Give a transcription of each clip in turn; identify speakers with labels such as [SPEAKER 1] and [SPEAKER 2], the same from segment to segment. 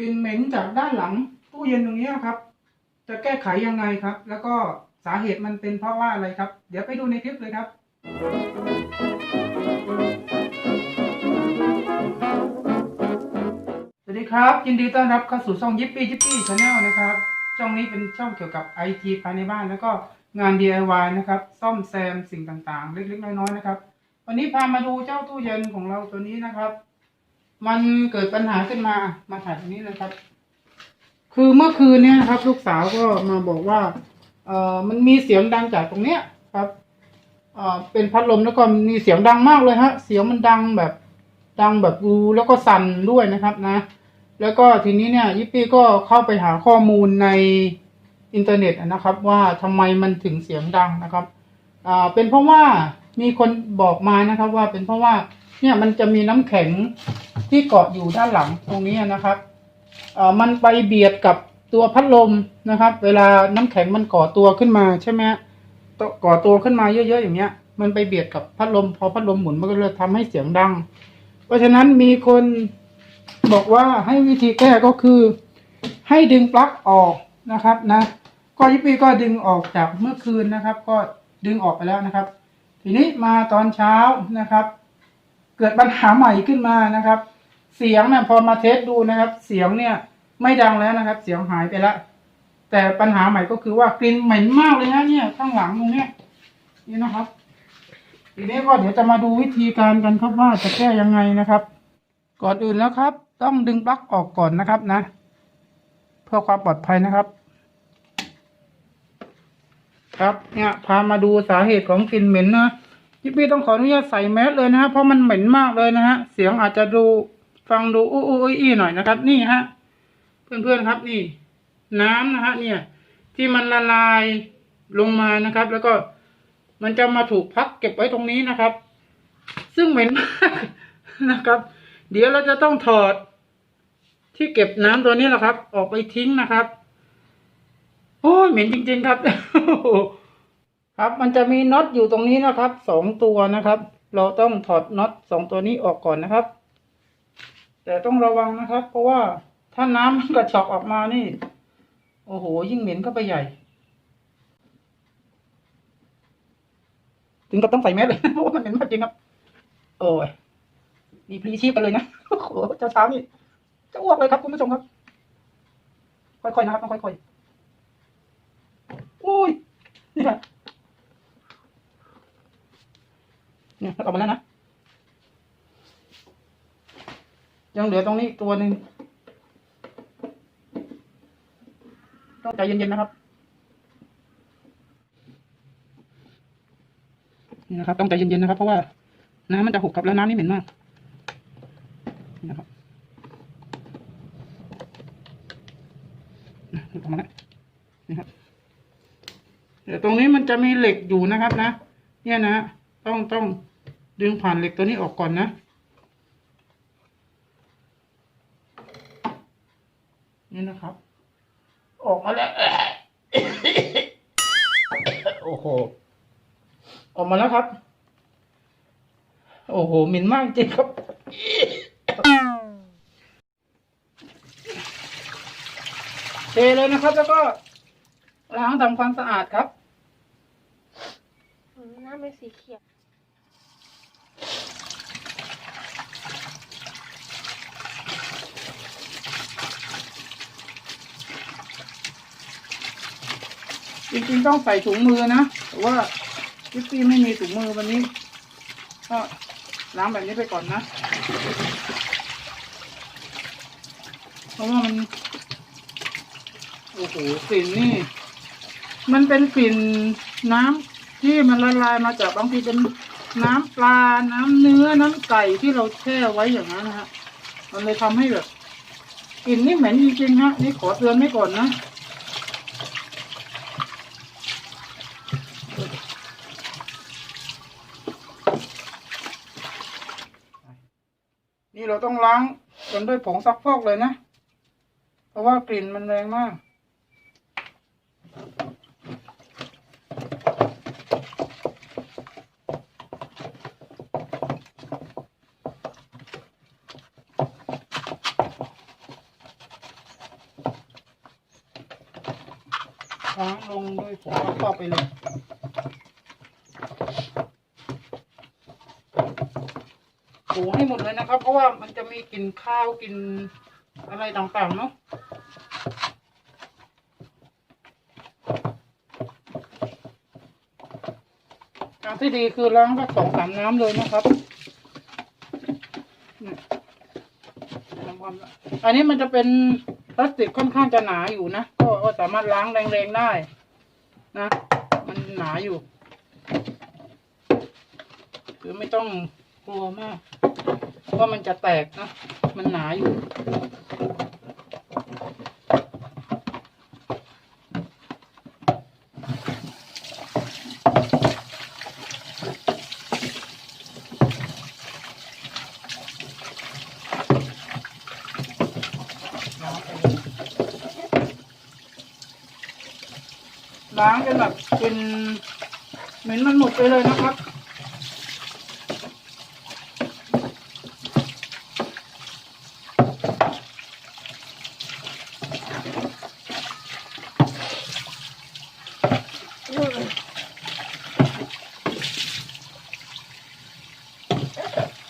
[SPEAKER 1] กลิ่นเหม็นจากด้านหลังตู้เย็นตรงนี้ครับ จะแก้ไขยังไงครับ แล้วก็สาเหตุมันเป็นเพราะว่าอะไรครับ เดี๋ยวไปดูในคลิปเลยครับสวัสดีครับ ยินดีต้อนรับเข้าสู่ช่องยิปปี้ยิปปี้ชาแนลนะครับช่องนี้เป็นช่องเกี่ยวกับไอทีภายในบ้านแล้วก็งาน DIY นะครับ ซ่อมแซมสิ่งต่างๆ เล็กๆน้อยๆนะครับ วันนี้พามาดูเจ้าตู้เย็นของเราตัวนี้นะครับ มันเกิดปัญหาขึ้นมา มาถ่ายตรงนี้เลยครับ คือเมื่อคืนเนี้ยครับ ลูกสาวก็มาบอกว่า เอ่อมันมีเสียงดังจากตรงเนี้ยครับเอ่อเป็นพัดลมแล้วก็มีเสียงดังมากเลยฮะ เสียงมันดังแบบ ดังแบบรูแล้วก็สั่นด้วยนะครับนะ แล้วก็ทีนี้เนี่ยยิปปี้ก็เข้าไปหาข้อมูลในอินเทอร์เน็ตนะครับ ว่าทำไมมันถึงเสียงดังนะครับอ่าเป็นเพราะว่ามีคนบอกมานะครับ ว่าเป็นเพราะว่าเนี่ยมันจะมีน้ำแข็ง ที่เกาะอยู่ด้านหลังตรงนี้นะครับเอ่ามันไปเบียดกับตัวพัดลมนะครับ เวลาน้ำแข็งมันก่อตัวขึ้นมาใช่ไหมก่อตัวขึ้นมาเยอะๆอย่างเงี้ย มันไปเบียดกับพัดลม พอพัดลมหมุนมันก็เลยทำให้เสียงดัง เพราะฉะนั้นมีคนบอกว่าให้วิธีแก้ก็คือ ให้ดึงปลั๊กออกนะครับนะก็ยิปปี้ก็ดึงออกจากเมื่อคืนนะครับ ก็ดึงออกไปแล้วนะครับ ทีนี้มาตอนเช้านะครับ เกิดปัญหาใหม่ขึ้นมานะครับ เสียงเนี่ยพอมาเทสดูนะครับ เสียงเนี่ย ไม่ดังแล้วนะครับ เสียงหายไปแล้วแต่ปัญหาใหม่ก็คือว่ากลิ่นเหม็นมากเลยนะเนี่ยข้างหลังตรงเนี้ยนี่นะครับทีนี้ก็เดี๋ยวจะมาดูวิธีการกันครับว่าจะแก้ยังไงนะครับ ก่อนอื่นแล้วครับ ต้องดึงปลั๊กออกก่อนนะครับนะ เพื่อความปลอดภัยนะครับ ครับเนี่ยพามาดูสาเหตุของกลิ่นเหม็นนะพี่พี่ต้องขออนุญาตใส่แมสเลยนะฮะเพราะมันเหม็นมากเลยนะฮะเสียงอาจจะดู ฟังดูอู้อู้อี้อี้หน่อยนะครับ นี่ฮะเพื่อนๆครับนี่ น้ำนะฮะเนี่ย ที่มันละลายลงมานะครับ แล้วก็มันจะมาถูกพักเก็บไว้ตรงนี้นะครับ ซึ่งเหม็นมากนะครับ เดี๋ยวเราจะต้องถอด ที่เก็บน้ำตัวนี้แหละครับ ออกไปทิ้งนะครับโอ้ยเหม็นจริง ๆ ครับครับ มันจะมีน็อตอยู่ตรงนี้นะครับสองตัวนะครับ เราต้องถอดน็อตสองตัวนี้ออกก่อนนะครับ แต่ต้องระวังนะครับ เพราะว่าถ้าน้ำมันกระชอกออกมานี่ โอ้โห ยิ่งเหม็นเข้าไปใหญ่ ถึงกับต้องใส่แมสเลยเพราะว่ามันเหม็นมากจริงครับ โอ้ยมีพลีชีพกันเลยนะโอ้โหเช้าๆนี่จะอ้วกเลยครับคุณผู้ชมครับ ค่อยๆนะครับต้องค่อยๆโอ้ยนี่ค่ะเนี่ยเอามาแล้วนะ ยังเหลือตรงนี้อีกตัวหนึ่งต้องใจเย็นๆนะครับ นี่นะครับ ต้องใจเย็นๆนะครับ เพราะว่า น้ำมันจะหกครับแล้วน้ำนี่เหม็นมากนะครับนะหลุดออกมาแล้วนี่ครับเดี๋ยวตรงนี้มันจะมีเหล็กอยู่นะครับนะ เนี่ยนะ ต้องต้องดึงผ่านเหล็กตัวนี้ออกก่อนนะ นี่นะครับ ออกมาแล้ว โอ้โห ออกมาแล้วครับ โอ้โหหม็นมากจริงครับ เทเลยนะครับ แล้วก็ล้างทำความสะอาดครับ
[SPEAKER 2] อืมน้ำเป็นสีเขียว
[SPEAKER 1] จริงๆต้องใส่ถุงมือนะแต่ว่าพี่ปี้ไม่มีถุงมือวันนี้ ก็ล้างแบบนี้ไปก่อนนะ เพราะว่ามัน โอ้โหกลิ่นนี่ มันเป็นกลิ่นน้ำที่มันละลายมาจากบางทีเป็นน้ำปลา น้ำเนื้อ น้ำไก่ที่เราแช่ไว้อย่างนั้นนะฮะ มันเลยทำให้แบบกลิ่นนี่เหม็นจริงๆฮะ นี่ขอเตือนไว้ก่อนนะ นี่เราต้องล้างกันด้วยผงซักฟอกเลยนะ เพราะว่ากลิ่นมันแรงมาก ล้างลงด้วยผงซักฟอกไปเลย ถูให้หมดเลยนะครับ เพราะว่ามันจะมีกลิ่นข้าวกลิ่นอะไรต่างๆเนาะทางที่ดีคือล้างสักสองสามน้ำเลยนะครับอันนี้มันจะเป็นพลาสติกค่อนข้างจะหนาอยู่นะ ก็สามารถล้างแรงๆได้ นะ มันหนาอยู่ คือไม่ต้องกลัวมาก ว่ามันจะแตกนะ มันหนาอยู่ ล้างจนแบบเป็นเหม็นมันหมดไปเลยนะครับ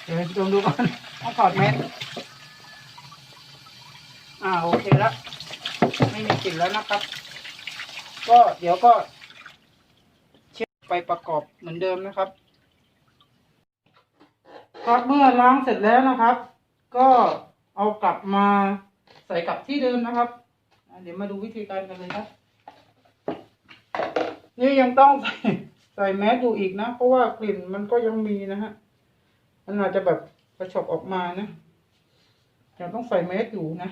[SPEAKER 1] เดี๋ยวลองดูก่อนต้องถอดแมสอ่าโอเคแล้ว ไม่มีกลิ่นแล้วนะครับ ก็เดี๋ยวก็เช็ดไปประกอบเหมือนเดิมนะครับ ครับเมื่อล้างเสร็จแล้วนะครับ ก็เอากลับมา ใส่กลับที่เดิมนะครับอะเดี๋ยวมาดูวิธีการกันเลยครับ นี่ยังต้องใส่ใส่แมสอยู่อีกนะ เพราะว่ากลิ่นมันก็ยังมีนะฮะ มันอาจจะแบบกระชอกออกมานะยังต้องใส่แมสอยู่นะ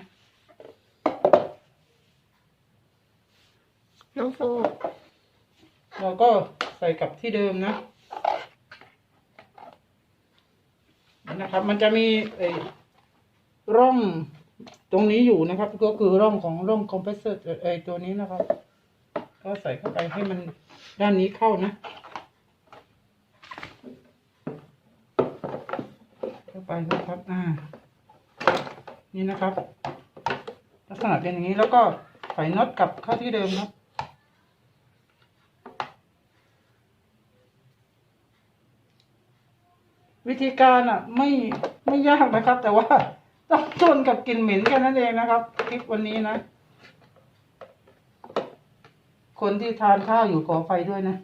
[SPEAKER 2] น้องฟู
[SPEAKER 1] เราก็ใส่กลับที่เดิมนะนี่นะครับ มันจะมีไอ้ร่อง ตรงนี้อยู่นะครับ ก็คือร่องของร่องคอมเพรสเซอร์ไอตัวนี้นะครับ ก็ใส่เข้าไปให้มันด้านนี้เข้านะเข้าไปนะครับอ่านี่นะครับ ลักษณะเป็นอย่างนี้แล้วก็ใส่น็อตกลับเข้าที่เดิมครับวิธีการอะไม่ไม่ยากนะครับ แต่ว่า ต้องทนกับกลิ่นเหม็นแค่นั้นเองนะครับคลิปวันนี้นะ คนที่ทานข้าวอยู่ขอไฟด้วยนะ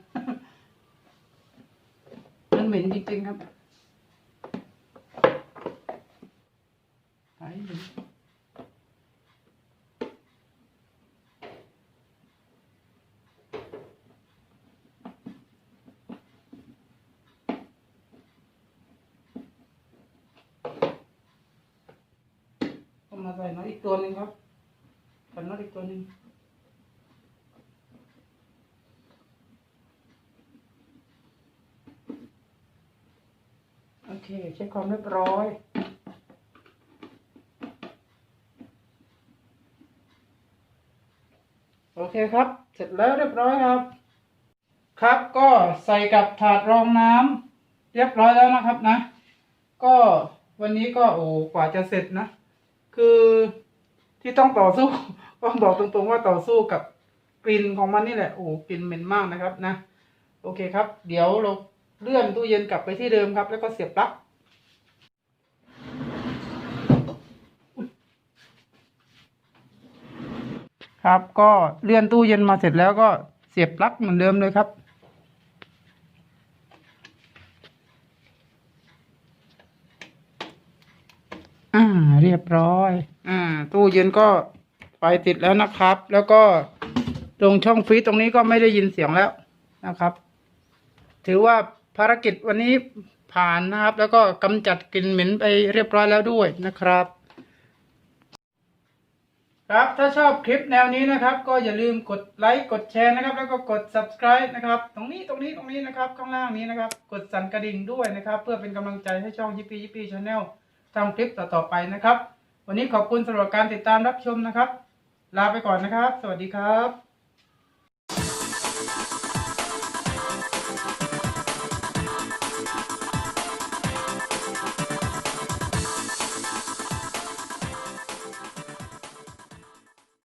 [SPEAKER 1] มันเหม็นจริงๆครับหายเหม็นก็มา ใส่น็อตอีกตัวหนึ่งครับใส่น็อตอีกตัวหนึ่งโอเค เช็คความเรียบร้อยโอเคครับ เสร็จแล้วเรียบร้อยครับ ครับก็ใส่กับถาดรองน้ำเรียบร้อยแล้วนะครับนะ ก็วันนี้ก็โอ้กว่าจะเสร็จนะ คือที่ต้องต่อสู้ต้องบอกตรงๆว่าต่อสู้กับกลิ่นของมันนี่แหละโอ้กลิ่นเหม็นมากนะครับนะโอเคครับ เดี๋ยวเราเลื่อนตู้เย็นกลับไปที่เดิมครับ แล้วก็เสียบปลั๊กครับ ก็เลื่อนตู้เย็นมาเสร็จแล้วก็เสียบปลั๊กเหมือนเดิมเลยครับ อ่า เรียบร้อย อ่า ตู้เย็นก็ไปติดแล้วนะครับ แล้วก็ตรงช่องฟรีซตรงนี้ก็ไม่ได้ยินเสียงแล้วนะครับ ถือว่าภารกิจวันนี้ผ่านนะครับ แล้วก็กำจัดกลิ่นเหม็นไปเรียบร้อยแล้วด้วยนะครับ ครับถ้าชอบคลิปแนวนี้นะครับ ก็อย่าลืมกดไลค์กดแชร์นะครับ แล้วก็กด subscribe นะครับ ตรงนี้ตรงนี้ตรงนี้นะครับ ข้างล่างนี้นะครับ กดสั่นกระดิ่งด้วยนะครับ เพื่อเป็นกำลังใจให้ช่องยิปปี้ยิปปี้ชาแนล ทำคลิปต่อๆไปนะครับ วันนี้ขอบคุณสำหรับการติดตามรับชมนะครับ ลาไปก่อนนะครับ สวัสดีครับ